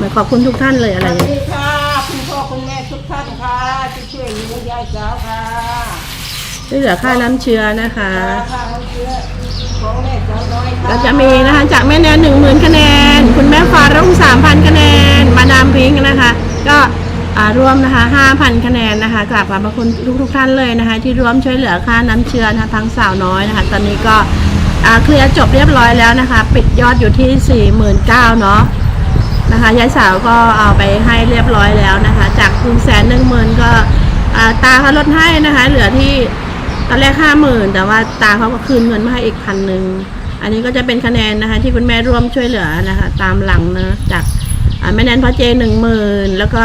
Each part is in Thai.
มาขอบคุณทุกท่านเลยอะไรสวัสอย่างเงี้ยดีค่ะคุณพ่อคุณแม่ทุกท่านค่ะที่ช่วยเหลือยายสาวค่ะช่วยเหลือค่าน้ำเชื้อนะคะ ค่ะน้ำเชื้อของแม่สาวน้อยค่ะเราจะมีนะคะจากแม่แนนหนึ่งหมื่นคะแนน คุณแม่ฟารุ่งสามพันคะแนน มาดามพิงค์นะคะ ก็อ่ารวมนะคะห้าพันคะแนนนะคะกราบขอบพระคุณทุกทุกๆท่านเลยนะคะ ที่ร่วมช่วยเหลือค่าน้ำเชื้อนะคะทั้งสาวน้อยนะคะ ตอนนี้ก็อ่าเคลียร์จบเรียบร้อยแล้วนะคะ ปิดยอดอยู่ที่สี่หมื่นเก้าเนาะ นะคะยายสาวก็เอาไปให้เรียบร้อยแล้วนะคะ จากคุณแสนหนึ่งหมื่นก็ตาเขาลดให้นะคะ เหลือที่ตอนแรกห้าหมื่นแต่ว่าตาเขาก็คืนเงินมาให้อีกพันหนึ่งอันนี้ก็จะเป็นคะแนนนะคะที่คุณแม่ร่วมช่วยเหลือนะคะ ตามหลังนะจากแม่แนนพ่อเจหนึ่งหมื่นแล้วก็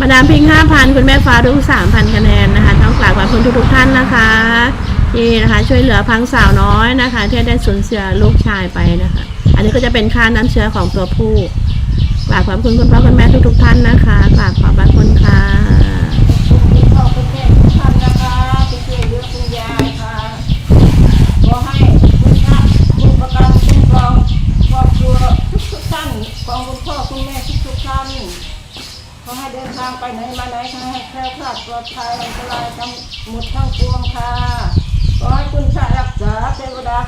มาดามพิงห้าพันคุณแม่ฟ้ารุ่งสามพันคะแนนนะคะต้องกราบขอบคุณทุกๆท่านนะคะที่นะคะช่วยเหลือพังสาวน้อยนะคะ ที่ได้สูญเสียลูกชายไปนะคะ อันนี้ก็จะเป็นค่าน้ำเชื้อของตัวผู้ กราบขอบคุณคุณพ่อคุณแม่ทุกๆท่านนะคะกราบขอบพระคุณค่ะคุณพ่อคุณแม่ทุกท่านนะคะที่ช่วยเลือคุณยายค่ะขอให้คุณพระคุณประกันคุ้มครองครอบครัวทุกๆท่านของคุณพ่อคุณแม่ทุกๆท่านขอให้เดินทางไปไหนมาไหนขอให้แคล้วคลาดปลอดภัยอันตรายทั้งหมดทั้งปวงค่ะขอให้คุณพระรักษาเทวดา